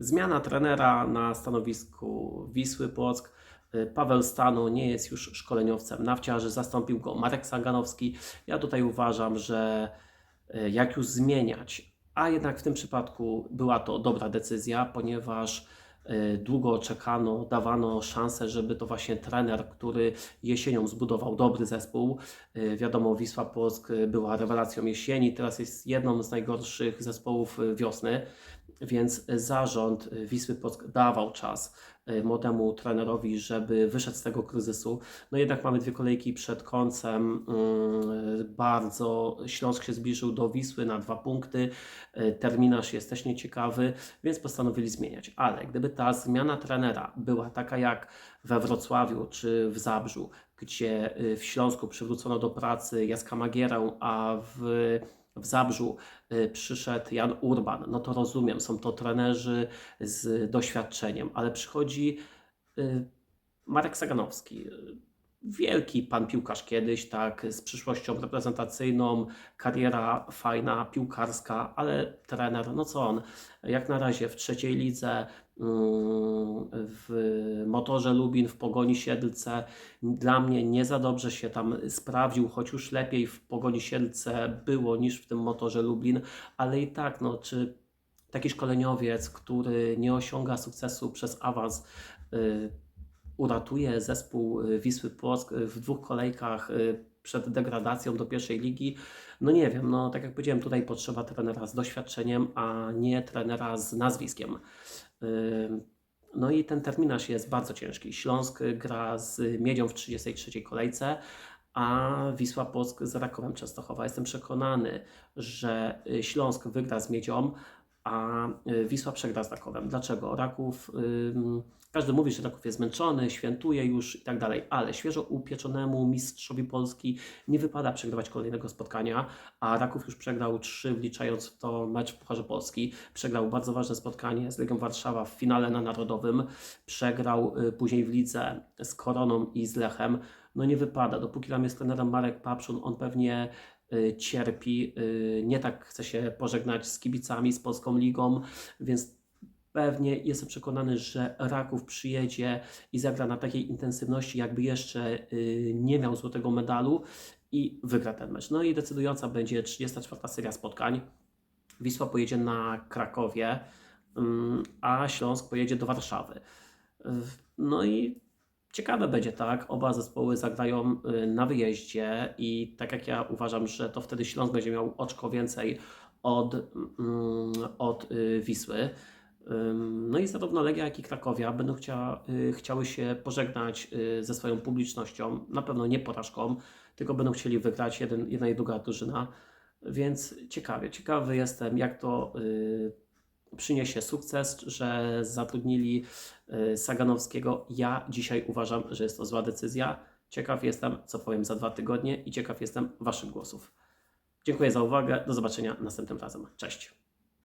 Zmiana trenera na stanowisku Wisły Płock. Paweł Stanu nie jest już szkoleniowcem nawciarzy, zastąpił go Marek Sanganowski. Ja tutaj uważam, że y, jak już zmieniać, a jednak w tym przypadku była to dobra decyzja, ponieważ y, długo czekano, dawano szansę, żeby to właśnie trener, który jesienią zbudował dobry zespół. Y, Wiadomo, Wisła Płock była rewelacją jesieni, teraz jest jedną z najgorszych zespołów wiosny, więc zarząd y, Wisły dawał czas y, młodemu trenerowi, żeby wyszedł z tego kryzysu. No jednak mamy dwie kolejki przed końcem. mm, Bardzo Śląsk się zbliżył do Wisły na dwa punkty. Terminarz jest też nieciekawy, więc postanowili zmieniać. Ale gdyby ta zmiana trenera była taka jak we Wrocławiu czy w Zabrzu, gdzie w Śląsku przywrócono do pracy Jacka Magierę, a w w Zabrzu y, przyszedł Jan Urban, no to rozumiem, są to trenerzy z doświadczeniem, ale przychodzi y, Marek Saganowski, wielki pan piłkarz kiedyś, tak, z przyszłością reprezentacyjną, kariera fajna, piłkarska, ale trener, no co on, jak na razie w trzeciej lidze, mm, w Motorze Lubin, w Pogoni Siedlce, dla mnie nie za dobrze się tam sprawdził, choć już lepiej w Pogoni Siedlce było niż w tym Motorze Lublin, ale i tak, no, czy taki szkoleniowiec, który nie osiąga sukcesu przez awans, y, uratuje zespół y, Wisły Płock y, w dwóch kolejkach y, przed degradacją do pierwszej ligi. No nie wiem, no tak jak powiedziałem, tutaj potrzeba trenera z doświadczeniem, a nie trenera z nazwiskiem. No i ten terminarz jest bardzo ciężki. Śląsk gra z Miedzią w 33 kolejce, a Wisła Płock z Rakowem Częstochowa. Jestem przekonany, że Śląsk wygra z Miedzią, a y, Wisła przegra z Rakowem. Dlaczego? Raków, każdy mówi, że Raków jest zmęczony, świętuje już i tak dalej, ale świeżo upieczonemu mistrzowi Polski nie wypada przegrywać kolejnego spotkania, a Raków już przegrał trzy, wliczając w to mecz w Pucharze Polski. Przegrał bardzo ważne spotkanie z Legią Warszawa w finale na Narodowym, przegrał y, później w lidze z Koroną i z Lechem. No nie wypada, dopóki tam jest trenerem Marek Papszun, on pewnie cierpi, y, nie tak chce się pożegnać z kibicami, z Polską Ligą, więc pewnie jestem przekonany, że Raków przyjedzie i zagra na takiej intensywności, jakby jeszcze y, nie miał złotego medalu i wygra ten mecz. No i decydująca będzie 34. seria spotkań. Wisła pojedzie na Krakowie, ym, a Śląsk pojedzie do Warszawy. Y, No i ciekawe będzie, tak? Oba zespoły zagrają y, na wyjeździe i tak jak ja uważam, że to wtedy Śląsk będzie miał oczko więcej od, mm, od y, Wisły. No i zarówno Legia, jak i Krakowia będą chcia, y, chciały się pożegnać ze swoją publicznością, na pewno nie porażką, tylko będą chcieli wygrać jeden, jedna i druga drużyna, więc ciekawie, ciekawy jestem, jak to przyniesie sukces, że zatrudnili y, Saganowskiego. Ja dzisiaj uważam, że jest to zła decyzja. Ciekaw jestem, co powiem za dwa tygodnie i ciekaw jestem Waszych głosów. Dziękuję za uwagę, do zobaczenia następnym razem. Cześć.